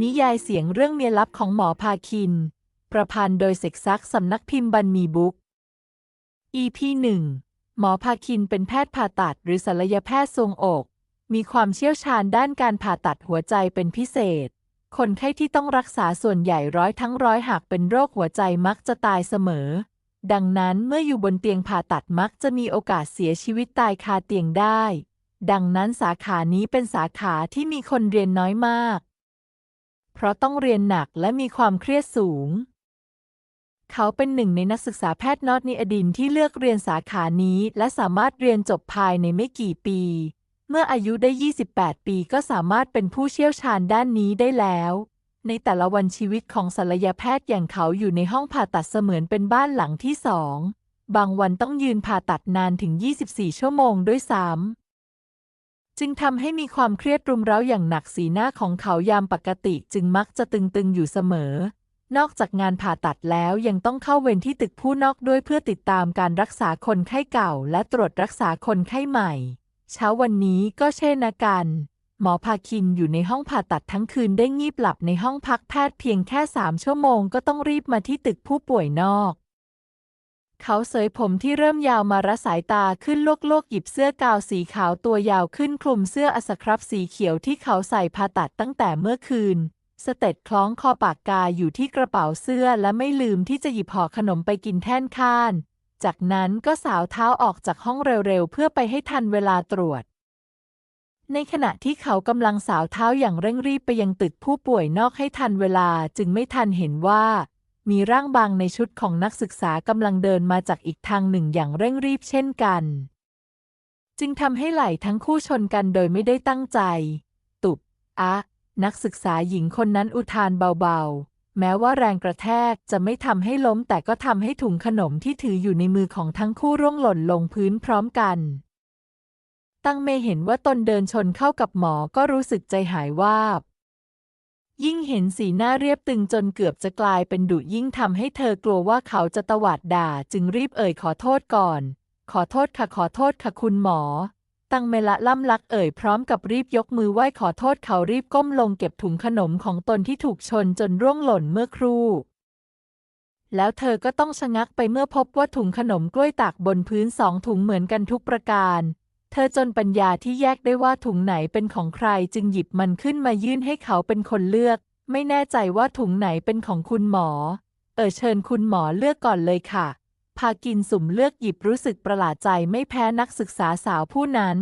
นิยายเสียงเรื่องเมียลับของหมอพาคิน ประพันธ์โดยเสกซักสำนักพิมพ์บันมีบุ๊ก EP 1 หมอพาคินเป็นแพทย์ผ่าตัดหรือศัลยแพทย์ทรงอก มีความเชี่ยวชาญด้านการผ่าตัดหัวใจเป็นพิเศษ คนไข้ที่ต้องรักษาส่วนใหญ่ร้อยทั้งร้อยหากเป็นโรคหัวใจมักจะตายเสมอ ดังนั้นเมื่ออยู่บนเตียงผ่าตัดมักจะมีโอกาสเสียชีวิตตายคาเตียงได้ ดังนั้นสาขานี้เป็นสาขาที่มีคนเรียนน้อยมาก เพราะต้องเรียนหนักและมีความเครียดสูง เขาเป็นหนึ่งในนักศึกษาแพทย์นอตนิอดินที่เลือกเรียนสาขานี้และสามารถเรียนจบภายในไม่กี่ปี เมื่ออายุได้ 28 ปีก็สามารถเป็นผู้เชี่ยวชาญด้านนี้ได้แล้ว ในแต่ละวันชีวิตของศัลยแพทย์อย่างเขาอยู่ในห้องผ่าตัดเสมือนเป็นบ้านหลังที่สอง บางวันต้องยืนผ่าตัดนานถึง 24 ชั่วโมงด้วยซ้ำ จึงทำให้มีความเครียดรุมเร้าอย่างหนักสีหน้าของเขายามปกติจึงมักจะตึงๆอยู่เสมอ นอกจากงานผ่าตัดแล้วยังต้องเข้าเวรที่ตึกผู้นอกด้วยเพื่อติดตามการรักษาคนไข้เก่า และตรวจรักษาคนไข้ใหม่ เช้าวันนี้ก็เช่นกัน หมอพาคินอยู่ในห้องผ่าตัดทั้งคืนได้งีบหลับในห้องพักแพทย์เพียงแค่สามชั่วโมงก็ต้องรีบมาที่ตึกผู้ป่วยนอก เขาเสยผมที่เริ่มยาวมาระสายตาขึ้นโลกๆหยิบเสื้อกาวสีขาวตัวยาวขึ้นคลุมเสื้ออสครับสีเขียวที่เขาใส่ผ่าตัดตั้งแต่เมื่อคืน สเต็ดคล้องคอปากกาอยู่ที่กระเป๋าเสื้อและไม่ลืมที่จะหยิบห่อขนมไปกินแท่นข้าน จากนั้นก็สาวเท้าออกจากห้องเร็วๆ เพื่อไปให้ทันเวลาตรวจ ในขณะที่เขากำลังสาวเท้าอย่างเร่งรีบไปยังตึกผู้ป่วยนอกให้ทันเวลาจึงไม่ทันเห็นว่า มีร่างบางในชุดของนักศึกษากำลังเดินมาจากอีกทางหนึ่งอย่างเร่งรีบเช่นกัน จึงทำให้ไหลทั้งคู่ชนกันโดยไม่ได้ตั้งใจ ตุบอะนักศึกษาหญิงคนนั้นอุทานเบาๆ แม้ว่าแรงกระแทกจะไม่ทำให้ล้มแต่ก็ทำให้ถุงขนมที่ถืออยู่ในมือของทั้งคู่ร่วงหล่นลงพื้นพร้อมกัน ตั้งเมเห็นว่าตนเดินชนเข้ากับหมอก็รู้สึกใจหายวาบ ยิ่งเห็นสีหน้าเรียบตึงจนเกือบจะกลายเป็นดุยิ่งทำให้เธอกลัวว่าเขาจะตวาดด่า จึงรีบเอ่ยขอโทษก่อน ขอโทษค่ะขอโทษค่ะคุณหมอ ตังเมละล่ำลักเอ่ยพร้อมกับรีบยกมือไหว้ขอโทษเขารีบก้มลงเก็บถุงขนมของตนที่ถูกชนจนร่วงหล่นเมื่อครู่ แล้วเธอก็ต้องชะงักไปเมื่อพบว่าถุงขนมกล้วยตากบนพื้นสองถุงเหมือนกันทุกประการ เธอจนปัญญาที่แยกได้ว่าถุงไหนเป็นของใครจึงหยิบมันขึ้นมายื่นให้เขาเป็นคนเลือก ไม่แน่ใจว่าถุงไหนเป็นของคุณหมอ เออเชิญคุณหมอเลือกก่อนเลยค่ะ พากินสุ่มเลือกหยิบรู้สึกประหลาดใจไม่แพ้นักศึกษาสาวผู้นั้น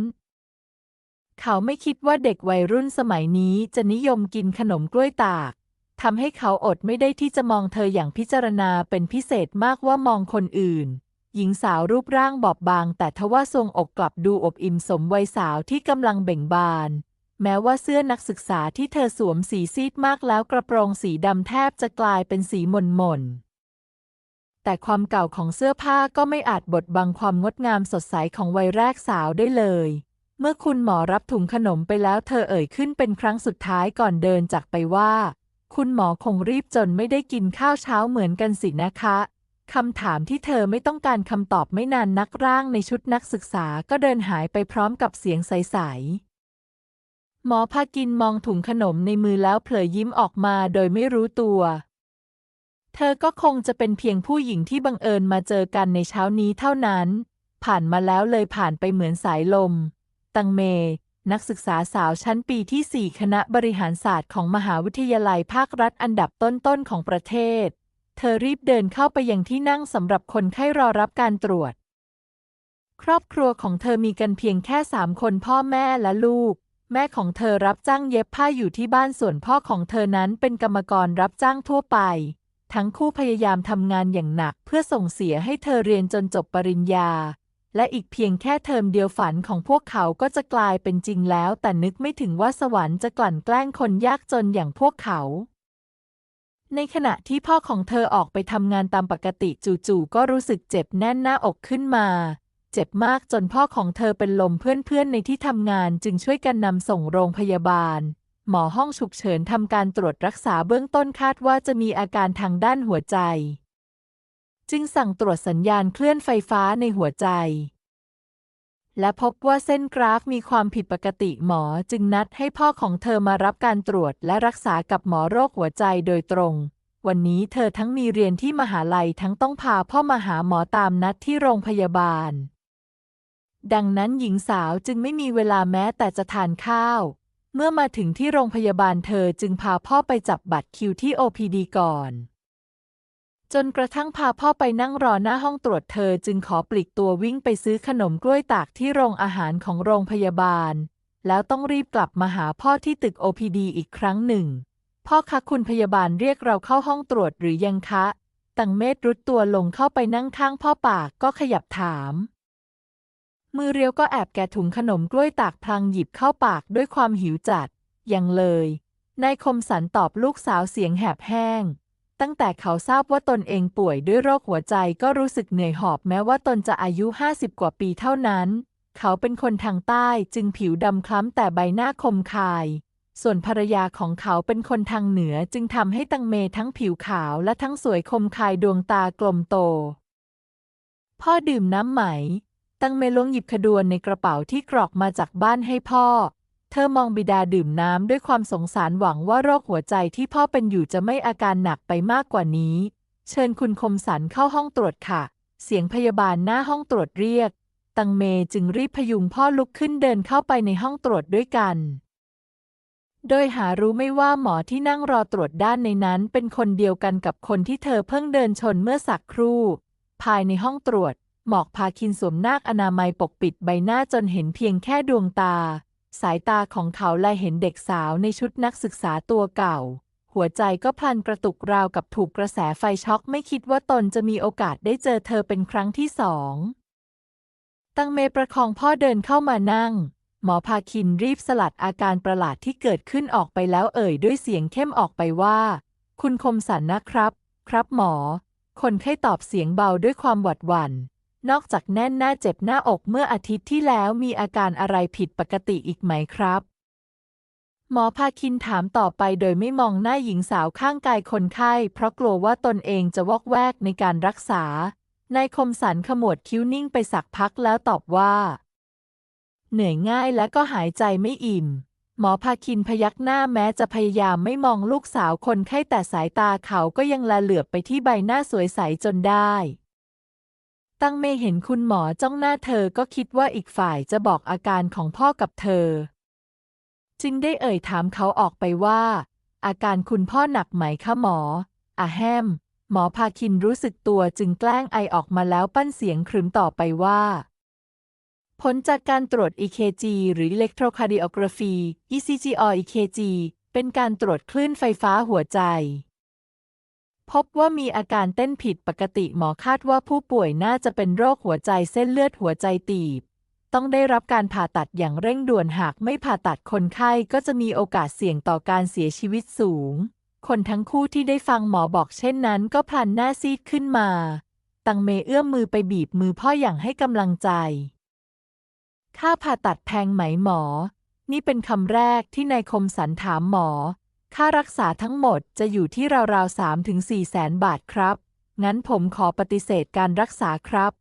เขาไม่คิดว่าเด็กวัยรุ่นสมัยนี้จะนิยมกินขนมกล้วยตากทำให้เขาอดไม่ได้ที่จะมองเธออย่างพิจารณาเป็นพิเศษมากว่ามองคนอื่น หญิงสาวรูปร่างบอบบาง แต่ทว่าทรงอกกลับดูอบอิ่มสมวัยสาวที่กำลังเบ่งบาน แม้ว่าเสื้อนักศึกษาที่เธอสวมสีซีดมากแล้วกระโปรงสีดำแทบจะกลายเป็นสีหม่นหม่นแต่ความเก่าของเสื้อผ้าก็ไม่อาจบดบังความงดงามสดใสของวัยแรกสาวได้เลย เมื่อคุณหมอรับถุงขนมไปแล้วเธอเอ่ยขึ้นเป็นครั้งสุดท้ายก่อนเดินจากไปว่า คุณหมอคงรีบจนไม่ได้กินข้าวเช้าเหมือนกันสินะคะ คำถามที่เธอไม่ต้องการคำตอบไม่นานนักร่างในชุดนักศึกษาก็เดินหายไปพร้อมกับเสียงใส ๆ หมอพากินมองถุงขนมในมือแล้วเผลอยิ้มออกมาโดยไม่รู้ตัว เธอก็คงจะเป็นเพียงผู้หญิงที่บังเอิญมาเจอกันในเช้านี้เท่านั้น ผ่านมาแล้วเลยผ่านไปเหมือนสายลม ตังเม นักศึกษาสาวชั้นปีที่ 4 คณะบริหารศาสตร์ของมหาวิทยาลัยภาครัฐอันดับต้นๆของประเทศ เธอรีบเดินเข้าไปยังที่นั่งสำหรับคนไข้รอรับการตรวจ ครอบครัวของเธอมีกันเพียงแค่สามคนพ่อแม่และลูก แม่ของเธอรับจ้างเย็บผ้าอยู่ที่บ้านส่วนพ่อของเธอนั้นเป็นกรรมกรรับจ้างทั่วไป ทั้งคู่พยายามทำงานอย่างหนักเพื่อส่งเสียให้เธอเรียนจนจบปริญญา และอีกเพียงแค่เทอมเดียวฝันของพวกเขาก็จะกลายเป็นจริงแล้ว แต่นึกไม่ถึงว่าสวรรค์จะกลั่นแกล้งคนยากจนอย่างพวกเขา ในขณะที่พ่อของเธอออกไปทำงานตามปกติจู่ๆก็รู้สึกเจ็บแน่นหน้าอกขึ้นมา เจ็บมากจนพ่อของเธอเป็นลมเพื่อนๆในที่ทำงานจึงช่วยกันนำส่งโรงพยาบาล หมอห้องฉุกเฉินทำการตรวจรักษาเบื้องต้นคาดว่าจะมีอาการทางด้านหัวใจ จึงสั่งตรวจสัญญาณเคลื่อนไฟฟ้าในหัวใจ และพบว่าเส้นกราฟมีความผิดปกติหมอจึงนัดให้พ่อของเธอมารับการตรวจและรักษากับหมอโรคหัวใจโดยตรง วันนี้เธอทั้งมีเรียนที่มหาลัยทั้งต้องพาพ่อมาหาหมอตามนัดที่โรงพยาบาล ดังนั้นหญิงสาวจึงไม่มีเวลาแม้แต่จะทานข้าว เมื่อมาถึงที่โรงพยาบาลเธอจึงพาพ่อไปจับบัตรคิวที่ OPD ก่อน จนกระทั่งพาพ่อไปนั่งรอหน้าห้องตรวจเธอจึงขอปลีกตัววิ่งไปซื้อขนมกล้วยตากที่โรงอาหารของโรงพยาบาล แล้วต้องรีบกลับมาหาพ่อที่ตึก OPD อีกครั้งหนึ่ง พ่อคะคุณพยาบาลเรียกเราเข้าห้องตรวจหรือยังคะ ตังเมธรุดตัวลงเข้าไปนั่งข้างพ่อปากก็ขยับถาม มือเรียวก็แอบแกะถุงขนมกล้วยตากพลางหยิบเข้าปากด้วยความหิวจัด ยังเลย นายคมสันตอบลูกสาวเสียงแหบแห้ง ตั้งแต่เขาทราบว่าตนเองป่วยด้วยโรคหัวใจก็รู้สึกเหนื่อยหอบแม้ว่าตนจะอายุ 50 กว่าปีเท่านั้น เขาเป็นคนทางใต้จึงผิวดำคล้ำแต่ใบหน้าคมคาย ส่วนภรรยาของเขาเป็นคนทางเหนือจึงทำให้ตังเมทั้งผิวขาวและทั้งสวยคมคายดวงตากลมโต พ่อดื่มน้ำไหม ตังเมล้วงหยิบขดวนในกระเป๋าที่กรอกมาจากบ้านให้พ่อ เธอมองบิดาดื่มน้ำด้วยความสงสารหวังว่าโรคหัวใจที่พ่อเป็นอยู่จะไม่อาการหนักไปมากกว่านี้ เชิญคุณคมสันเข้าห้องตรวจค่ะ เสียงพยาบาลหน้าห้องตรวจเรียก ตังเมจึงรีบพยุงพ่อลุกขึ้นเดินเข้าไปในห้องตรวจด้วยกัน โดยหารู้ไม่ว่าหมอที่นั่งรอตรวจด้านในนั้นเป็นคนเดียวกันกับคนที่เธอเพิ่งเดินชนเมื่อสักครู่ ภายในห้องตรวจ หมอกพาคินสวมหน้ากอนามัยปกปิดใบหน้าจนเห็นเพียงแค่ดวงตา สายตาของเขาแลเห็นเด็กสาวในชุดนักศึกษาตัวเก่า หัวใจก็พลันกระตุกราวกับถูกกระแสไฟช็อกไม่คิดว่าตนจะมีโอกาสได้เจอเธอเป็นครั้งที่สอง ตังเมประคองพ่อเดินเข้ามานั่ง หมอพาคินรีบสลัดอาการประหลาดที่เกิดขึ้นออกไปแล้วเอ่ยด้วยเสียงเข้มออกไปว่า คุณคมสันนะครับ ครับหมอ คนไข้ตอบเสียงเบาด้วยความหวาดหวัน่ นอกจากแน่นหน้าเจ็บหน้าอกเมื่ออาทิตย์ที่แล้วมีอาการอะไรผิดปกติอีกไหมครับ หมอพาคินถามต่อไปโดยไม่มองหน้าหญิงสาวข้างกายคนไข้ เพราะกลัวว่าตนเองจะวอกแวกในการรักษา นายคมสันขมวดคิ้วนิ่งไปสักพักแล้วตอบว่า เหนื่อยง่ายและก็หายใจไม่อิ่มหมอพาคินพยักหน้าแม้จะพยายามไม่มองลูกสาวคนไข้แต่สายตาเขาก็ยังละเหลือบไปที่ใบหน้าสวยใสจนได้ ตั้งเมเห็นคุณหมอจ้องหน้าเธอก็คิดว่าอีกฝ่ายจะบอกอาการของพ่อกับเธอ จึงได้เอ่ยถามเขาออกไปว่า อาการคุณพ่อหนักไหมคะหมออะแฮม หมอพาคินรู้สึกตัวจึงแกล้งไอออกมาแล้วปั้นเสียงครึมต่อไปว่า ผลจากการตรวจ EKG หรือ Electrocardiography ECG or EKG เป็นการตรวจคลื่นไฟฟ้าหัวใจ พบว่ามีอาการเต้นผิดปกติหมอคาดว่าผู้ป่วยน่าจะเป็นโรคหัวใจเส้นเลือดหัวใจตีบ ต้องได้รับการผ่าตัดอย่างเร่งด่วนหากไม่ผ่าตัดคนไข้ก็จะมีโอกาสเสี่ยงต่อการเสียชีวิตสูง คนทั้งคู่ที่ได้ฟังหมอบอกเช่นนั้นก็พลันหน้าซีดขึ้นมา ตังเมเอื้อมมือไปบีบมือพ่ออย่างให้กำลังใจ ค่าผ่าตัดแพงไหมหมอ นี่เป็นคำแรกที่นายคมสันถามหมอ ค่ารักษาทั้งหมดจะอยู่ที่ราวๆ3ถึง4แสนบาทครับ งั้นผมขอปฏิเสธการรักษาครับ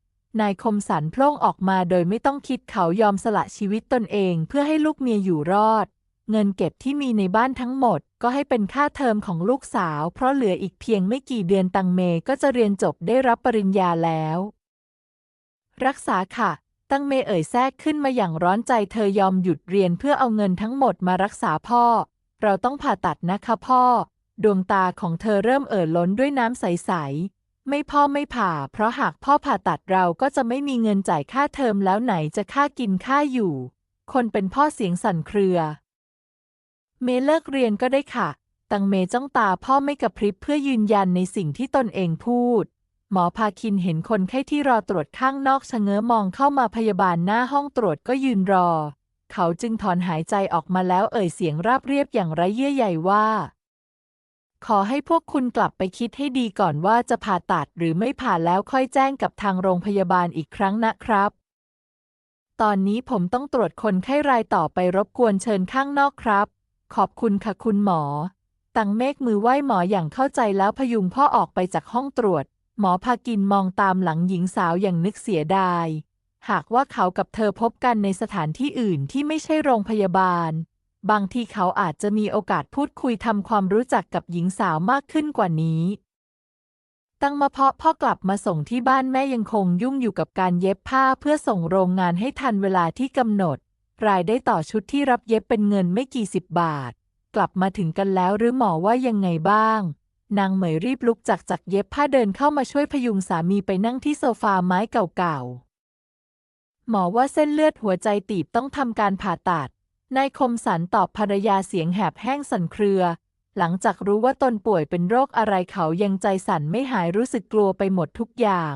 นายคมสันโพล่งออกมาโดยไม่ต้องคิดเขายอมสละชีวิตตนเองเพื่อให้ลูกเมียอยู่รอด เงินเก็บที่มีในบ้านทั้งหมด ก็ให้เป็นค่าเทอมของลูกสาว เพราะเหลืออีกเพียงไม่กี่เดือนตังเมก็จะเรียนจบได้รับปริญญาแล้ว รักษาค่ะตั้งเมเอ่ยแทรกขึ้นมาอย่างร้อนใจเธอยอมหยุดเรียนเพื่อเอาเงินทั้งหมดมารักษาพ่อ เราต้องผ่าตัดนะคะพ่อ ดวงตาของเธอเริ่มเอ่อล้นด้วยน้ำใส ๆ ไม่พ่อไม่ผ่า เพราะหากพ่อผ่าตัดเราก็จะไม่มีเงินจ่ายค่าเทอมแล้วไหนจะค่ากินค่าอยู่ คนเป็นพ่อเสียงสั่นเครือ เมเลิกเรียนก็ได้ค่ะ ตังเมจ้องตาพ่อไม่กระพริบเพื่อยืนยันในสิ่งที่ตนเองพูดหมอพาคินเห็นคนไข้ที่รอตรวจข้างนอกชะเง้อมองเข้ามาพยาบาลหน้าห้องตรวจก็ยืนรอ เขาจึงถอนหายใจออกมาแล้วเอ่ยเสียงราบเรียบอย่างไร้เยื่อใยว่า ขอให้พวกคุณกลับไปคิดให้ดีก่อนว่าจะผ่าตัดหรือไม่ผ่าแล้วค่อยแจ้งกับทางโรงพยาบาลอีกครั้งนะครับ ตอนนี้ผมต้องตรวจคนไข้รายต่อไปรบกวนเชิญข้างนอกครับ ขอบคุณค่ะคุณหมอ ตังเมฆมือไหว้หมออย่างเข้าใจแล้วพยุงพ่อออกไปจากห้องตรวจ หมอพากินมองตามหลังหญิงสาวอย่างนึกเสียดาย หากว่าเขากับเธอพบกันในสถานที่อื่นที่ไม่ใช่โรงพยาบาล บางทีเขาอาจจะมีโอกาสพูดคุยทำความรู้จักกับหญิงสาวมากขึ้นกว่านี้ ตั้งมาเพาะพ่อกลับมาส่งที่บ้านแม่ยังคงยุ่งอยู่กับการเย็บผ้าเพื่อส่งโรงงานให้ทันเวลาที่กำหนด รายได้ต่อชุดที่รับเย็บเป็นเงินไม่กี่สิบบาท กลับมาถึงกันแล้วหรือหมอว่ายังไงบ้าง นางเหมยรีบลุกจากจากเย็บผ้าเดินเข้ามาช่วยพยุงสามีไปนั่งที่โซฟาไม้เก่าๆ หมอว่าเส้นเลือดหัวใจตีบต้องทำการผ่าตัด นายคมสันตอบภรรยาเสียงแหบแห้งสั่นเครือ หลังจากรู้ว่าตนป่วยเป็นโรคอะไรเขายังใจสั่นไม่หายรู้สึกกลัวไปหมดทุกอย่าง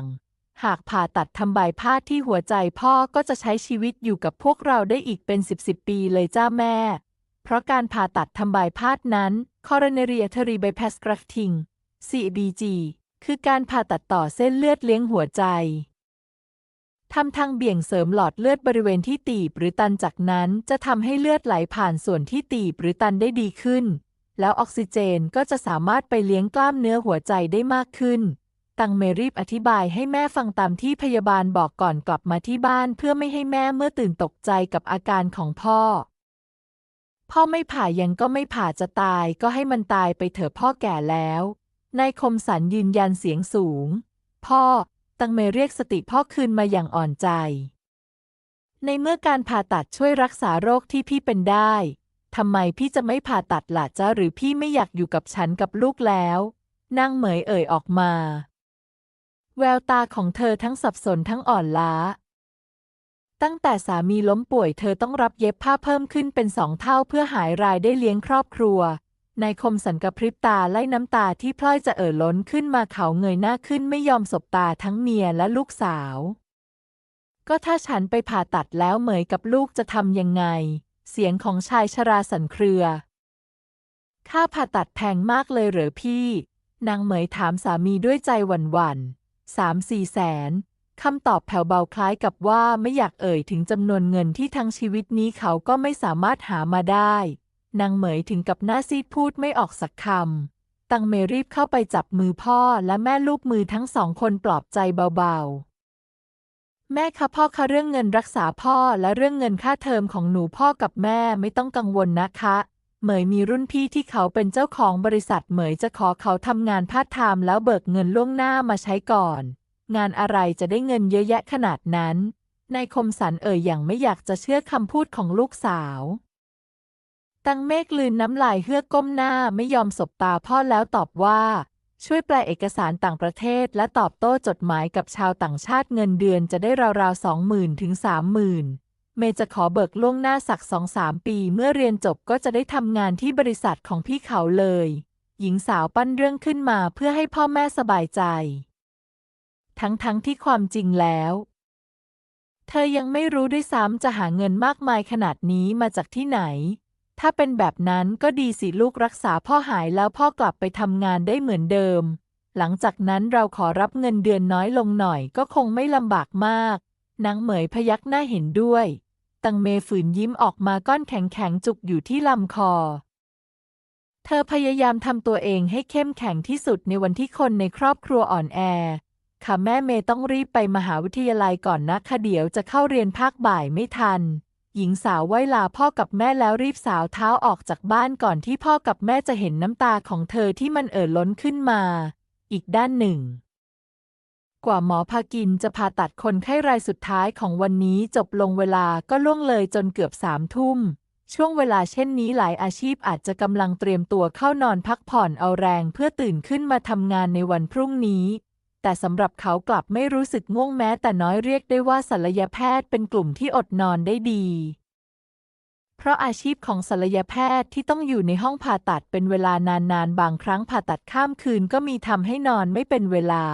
หากผ่าตัดทำบายพาดที่หัวใจพ่อก็จะใช้ชีวิตอยู่กับพวกเราได้อีกเป็นสิบสิบปีเลยจ้าแม่ เพราะการผ่าตัดทำบายพาดนั้น coronary artery bypass grafting CBG คือการผ่าตัดต่อเส้นเลือดเลี้ยงหัวใจ ทำทางเบี่ยงเสริมหลอดเลือดบริเวณที่ตีบหรือตันจากนั้นจะทำให้เลือดไหลผ่านส่วนที่ตีบหรือตันได้ดีขึ้น แล้วออกซิเจนก็จะสามารถไปเลี้ยงกล้ามเนื้อหัวใจได้มากขึ้น ตังเมรีบอธิบายให้แม่ฟังตามที่พยาบาลบอกก่อนกลับมาที่บ้านเพื่อไม่ให้แม่เมื่อตื่นตกใจกับอาการของพ่อ พ่อไม่ผ่ายังก็ไม่ผ่าจะตายก็ให้มันตายไปเถอะพ่อแก่แล้วนายคมสันยืนยันเสียงสูง พ่อ ตังเมเรียกสติพ่อคืนมาอย่างอ่อนใจ ในเมื่อการผ่าตัดช่วยรักษาโรคที่พี่เป็นได้ ทำไมพี่จะไม่ผ่าตัดล่ะจ๊ะหรือพี่ไม่อยากอยู่กับฉันกับลูกแล้วนางเหมยเอ่ยออกมา แววตาของเธอทั้งสับสนทั้งอ่อนล้า ตั้งแต่สามีล้มป่วยเธอต้องรับเย็บผ้าเพิ่มขึ้นเป็นสองเท่าเพื่อหายรายได้เลี้ยงครอบครัว นายคมสันกระพริบตาไล่น้ำตาที่พล่อยจะเอ่อล้นขึ้นมาเขาเงยหน้าขึ้นไม่ยอมสบตาทั้งเมียและลูกสาว ก็ถ้าฉันไปผ่าตัดแล้วเหมยกับลูกจะทำยังไง เสียงของชายชราสันเครือ ค่าผ่าตัดแพงมากเลยเหรอพี่ นางเหมยถามสามีด้วยใจหวั่นๆสามสี่แสนคำตอบแผ่วเบาคล้ายกับว่าไม่อยากเอ่ยถึงจำนวนเงินที่ทั้งชีวิตนี้เขาก็ไม่สามารถหามาได้ นางเหมยถึงกับหน้าซีดพูดไม่ออกสักคำ ตังเมรีบเข้าไปจับมือพ่อและแม่ลูกมือทั้งสองคนปลอบใจเบาๆ แม่คะพ่อคะเรื่องเงินรักษาพ่อและเรื่องเงินค่าเทอมของหนูพ่อกับแม่ไม่ต้องกังวลนะคะ เหมยมีรุ่นพี่ที่เขาเป็นเจ้าของบริษัทเหมยจะขอเขาทำงานพาร์ทไทม์แล้วเบิกเงินล่วงหน้ามาใช้ก่อน งานอะไรจะได้เงินเยอะแยะขนาดนั้นนายคมสันเอ่ยอย่างไม่อยากจะเชื่อคำพูดของลูกสาว ตังเมฆลืนน้ำลายเฮือกก้มหน้าไม่ยอมสบตาพ่อแล้วตอบว่า ช่วยแปลเอกสารต่างประเทศและตอบโต้จดหมายกับชาวต่างชาติเงินเดือนจะได้ราวๆสองหมื่นถึงสามหมื่นเมย์จะขอเบิกล่วงหน้าสักสองสามปีเมื่อเรียนจบก็จะได้ทำงานที่บริษัทของพี่เขาเลย หญิงสาวปั้นเรื่องขึ้นมาเพื่อให้พ่อแม่สบายใจ ทั้งๆทที่ความจริงแล้ว เธอยังไม่รู้ด้วยซ้ำจะหาเงินมากมายขนาดนี้มาจากที่ไหน ถ้าเป็นแบบนั้นก็ดีสิลูกรักษาพ่อหายแล้วพ่อกลับไปทำงานได้เหมือนเดิม หลังจากนั้นเราขอรับเงินเดือนน้อยลงหน่อยก็คงไม่ลำบากมาก นางเหมยพยักหน้าเห็นด้วย ตังเมฝืนยิ้มออกมาก้อนแข็งๆจุกอยู่ที่ลำคอ เธอพยายามทำตัวเองให้เข้มแข็งที่สุดในวันที่คนในครอบครัวอ่อนแอ ค่ะแม่เมยต้องรีบไปมหาวิทยาลัยก่อนนะคะเดี๋ยวจะเข้าเรียนภาคบ่ายไม่ทัน หญิงสาวไหว้ลาพ่อกับแม่แล้วรีบสาวเท้าออกจากบ้านก่อนที่พ่อกับแม่จะเห็นน้ำตาของเธอที่มันเอ่อล้นขึ้นมา อีกด้านหนึ่ง กว่าหมอภากินจะผ่าตัดคนไข้รายสุดท้ายของวันนี้จบลงเวลาก็ล่วงเลยจนเกือบสามทุ่ม ช่วงเวลาเช่นนี้หลายอาชีพอาจจะกำลังเตรียมตัวเข้านอนพักผ่อนเอาแรงเพื่อตื่นขึ้นมาทำงานในวันพรุ่งนี้ แต่สำหรับเขากลับไม่รู้สึกง่วงแม้แต่น้อยเรียกได้ว่าศัลยแพทย์เป็นกลุ่มที่อดนอนได้ดี เพราะอาชีพของศัลยแพทย์ที่ต้องอยู่ในห้องผ่าตัดเป็นเวลานานๆ บางครั้งผ่าตัดข้ามคืนก็มีทำให้นอนไม่เป็นเวลา